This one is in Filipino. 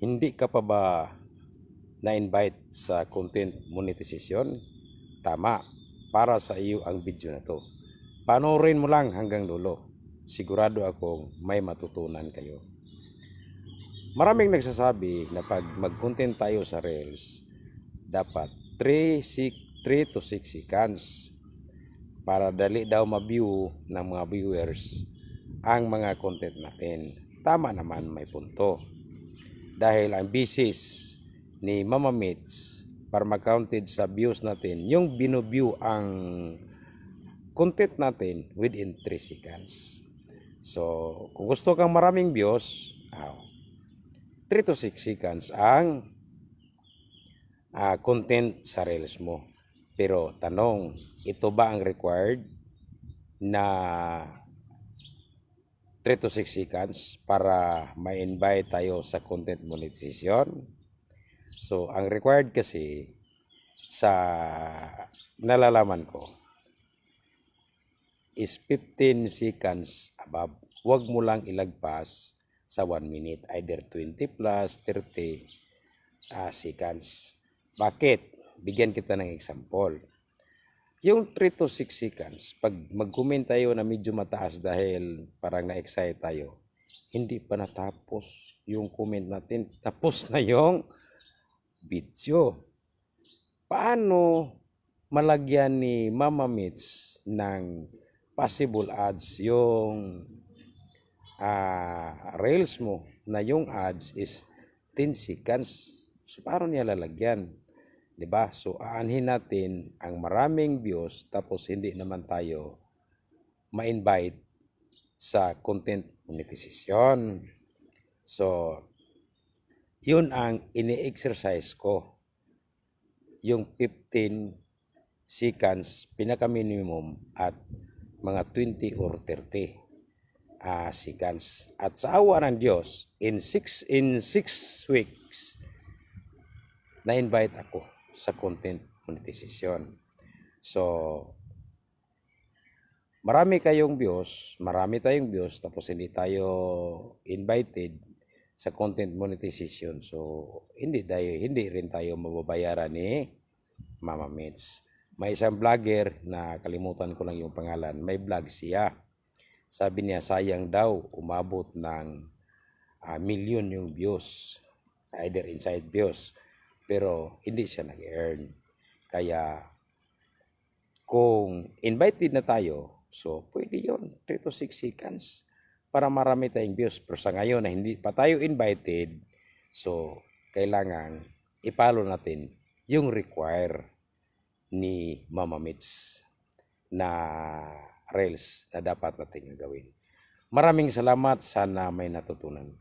Hindi ka pa ba na-invite sa content monetization? Tama. Para sa iyo ang video na to. Panoorin mo lang hanggang dulo. Sigurado akong may matutunan kayo. Maraming nagsasabi na pag mag-content tayo sa Reels, dapat 3, 3 to 6 seconds para dali daw ma-view ng mga viewers ang mga content natin. Tama naman may punto. Dahil ang bisis ni Mama Mitz para mag-counted sa views natin, yung binuview ang content natin within 3 seconds. So, kung gusto kang maraming views, ah, 3 to 6 seconds ang ah, content sa Reels mo. Pero tanong, ito ba ang required na 3 to 6 seconds para ma-invite tayo sa content monetization? So, ang required kasi sa nalalaman ko is 15 seconds above. Huwag mo lang ilagpas sa 1 minute, either 20 plus 30 ah, seconds. Bakit? Bigyan kita ng example. Yung 3 to 6 seconds, pag mag-comment tayo na medyo mataas dahil parang na-excite tayo, hindi pa natapos yung comment natin. Tapos na yung video. Paano malagyan ni Mama Mitch ng possible ads yung ah, reels mo na yung ads is 10 seconds. So, paano niya lalagyan? 'Di ba? So, aanhin natin ang maraming views tapos hindi naman tayo ma-invite sa content monetization. So, yun ang ini-exercise ko. Yung 15 seconds, pinaka-minimum at mga 20 or 30 ah, seconds. At sa awa ng Diyos, in 6 in 6 weeks, na-invite ako sa content monetization. So, marami kayong views, marami tayong views, tapos hindi tayo invited sa content monetization. So, hindi tayo, hindi rin tayo mababayaran ni Mama Mitz. May isang vlogger na kalimutan ko lang yung pangalan. May vlog siya. Sabi niya, sayang daw umabot ng ah, million yung views. Either inside views. Pero hindi siya nag-earn. Kaya kung invited na tayo, so pwede yon 3 to 6 seconds para marami tayong views. Pero sa ngayon na hindi pa tayo invited, so kailangan ipalo natin yung require ni Mama Mitz na rails na dapat natin gagawin. Maraming salamat. Sana may natutunan.